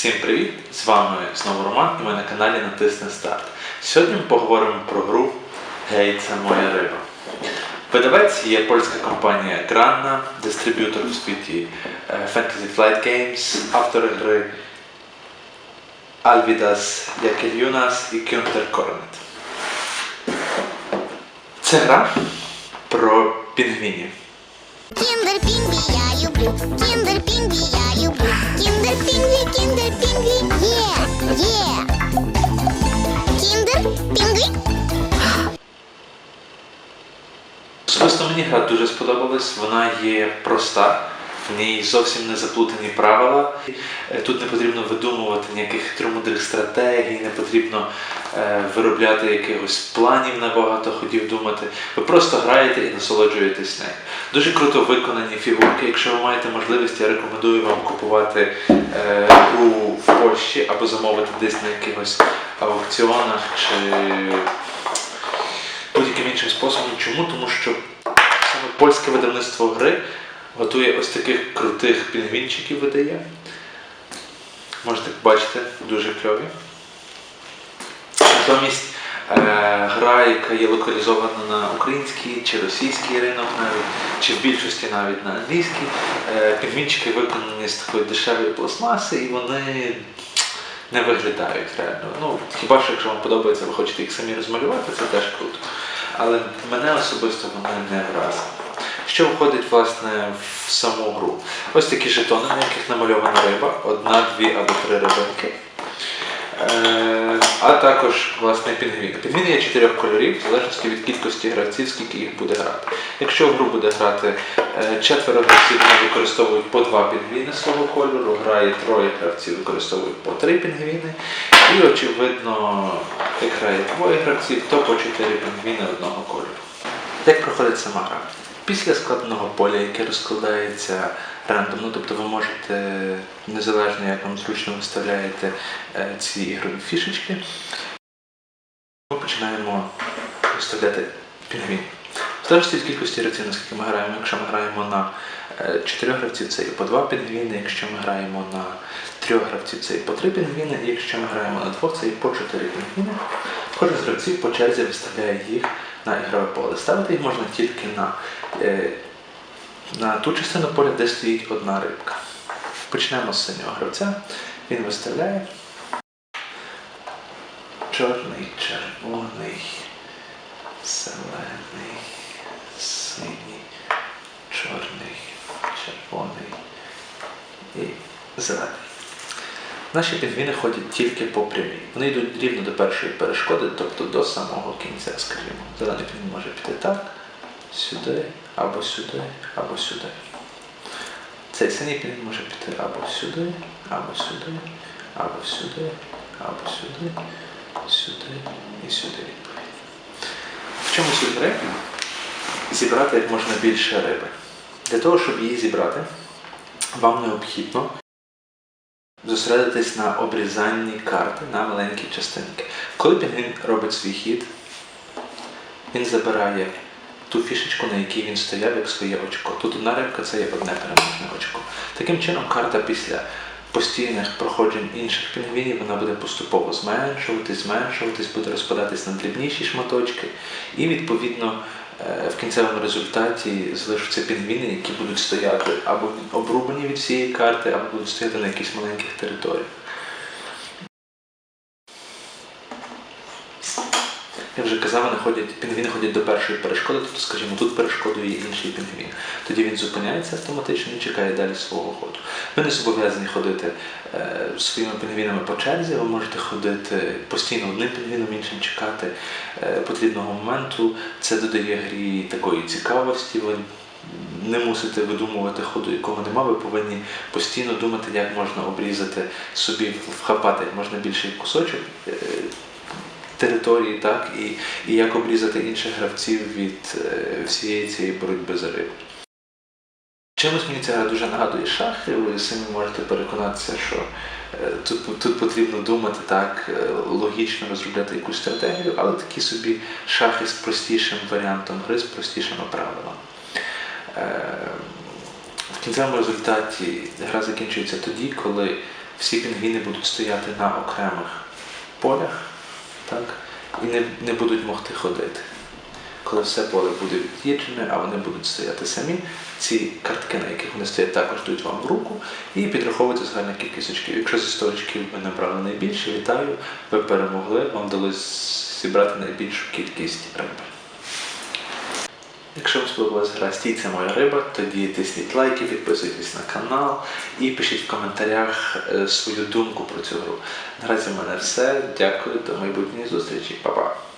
Всім привіт! З вами знову Роман і ми на каналі Натисни Старт. Сьогодні ми поговоримо про гру Гей, це моя риба. Видавець є польська компанія Granna, дистриб'ютор в світі е, Fantasy Flight Games, автори гри Alvidas Jakeliunas і Künter Kornet. Це гра про пінгвінів. Киндер Пингви я люблю, Киндер Пингви я люблю, Киндер Пингви, Киндер Пингви, е, е. Киндер Пингви. Особисто мені гра дуже сподобалась. Вона є проста, в зовсім не заплутані правила. Е, Тут не потрібно видумувати ніяких хитромудрих стратегій, не потрібно е, виробляти якихось планів на багато ходів думати. Ви просто граєте і насолоджуєтесь нею. Дуже круто виконані фігурки. Якщо ви маєте можливість, я рекомендую вам купувати е, гру в Польщі або замовити десь на якихось аукціонах чи будь-яким іншим способом. Чому? Тому що саме польське видавництво гри готує ось таких крутих пінгвінчиків видає. Можете бачити, дуже кльові. Натомість е, гра, яка є локалізована на український чи російський ринок навіть, чи в більшості навіть на англійський, е, пінгвінчики виконані з такої дешевої пластмаси і вони не виглядають реально. Ну, хіба що якщо вам подобається, ви хочете їх самі розмалювати, це теж круто. Але мене особисто вони не вразили. Що входить власне в саму гру? Ось такі жетони, на яких намальована риба, одна, дві або три рибинки. Е, а також власне пінгвіни. Пінгвіни є чотирьох кольорів, в залежності від кількості гравців, скільки їх буде грати. Якщо в гру буде грати е, четверо гравців, вони використовують по два пінгвіни свого кольору, грає троє гравців, використовують по три пінгвіни. І очевидно, як грає двоє гравців, то по чотири пінгвіни одного кольору. Як проходить сама гра? Після складеного поля, яке розкладається рандомно, тобто ви можете незалежно як вам зручно виставляєте е, ці ігрові фішечки, ми починаємо виставляти пінгвін. В залежності від кількості гравців, наскільки ми граємо, якщо ми граємо на 4 гравців, це є по 2 пінгвіни, якщо ми граємо на 3 гравців, це є по 3 пінгвіни, і якщо ми граємо на 2, це є по 4 пінгвіни. Кожен з гравців по черзі виставляє їх на ігрове поле. Ставити їх можна тільки на, е, на ту частину поля, де стоїть одна рибка. Почнемо з синього гравця. Він виставляє чорний, червоний, зелений, синій, чорний, червоний і зелений. Наші пінгвіни ходять тільки по прямій. Вони йдуть рівно до першої перешкоди, тобто до самого кінця, скажімо. Зелений пінгвін може піти так, сюди, або сюди, або сюди. Цей синій пінгвін може піти або сюди, або сюди, або сюди, або сюди, сюди і сюди відповідно. В чому суть гри? Зібрати як можна більше риби. Для того, щоб її зібрати, вам необхідно зосередитись на обрізанні карти на маленькі частинки. Коли пінгвін робить свій хід, він забирає ту фішечку, на якій він стояв, як своє очко. Тут одна рибка це є одне переможне очко. Таким чином, карта після постійних проходжень інших пінгвінів вона буде поступово зменшуватись, зменшуватись, буде розпадатись на дрібніші шматочки, і відповідно в кінцевому результаті залишаться підміни, які будуть стояти або обрубані від всієї карти, або будуть стояти на якихось маленьких територіях. Я вже казав, вони ходять, пінгвіни ходять до першої перешкоди, тобто, скажімо, тут перешкодою є інший пінгвін. Тоді він зупиняється автоматично і чекає далі свого ходу. Ви не зобов'язані ходити е, своїми пінгвінами по черзі, ви можете ходити постійно одним пінгвіном, іншим чекати е, потрібного моменту. Це додає грі такої цікавості. Ви не мусите видумувати ходу, якого нема, ви повинні постійно думати, як можна обрізати собі, вхапати як можна більший кусочок. Території, так, і, і як обрізати інших гравців від е, всієї цієї боротьби за рибу. Чимось мені гра дуже нагадує шахи, ви самі можете переконатися, що е, тут, тут потрібно думати так, е, логічно розробляти якусь стратегію, але такі собі шахи з простішим варіантом гри, з простішими правилами. В кінцевому результаті гра закінчується тоді, коли всі пінгвіни будуть стояти на окремих полях, так? І не, не будуть могти ходити. Коли все поле буде від'їджене, а вони будуть стояти самі, ці картки, на яких вони стоять, також йдуть вам в руку і підраховується загальна кількість очків. Якщо зі 100 очків ви набрали найбільше, вітаю, ви перемогли, вам вдалося зібрати найбільшу кількість риби. Якщо вам сподобалася гра «Стій, це моя риба, тоді тисніть лайки, підписуйтесь на канал і пишіть в коментарях е, свою думку про цю гру. Наразі в мене все. Дякую, до майбутньої зустрічі. Па-па!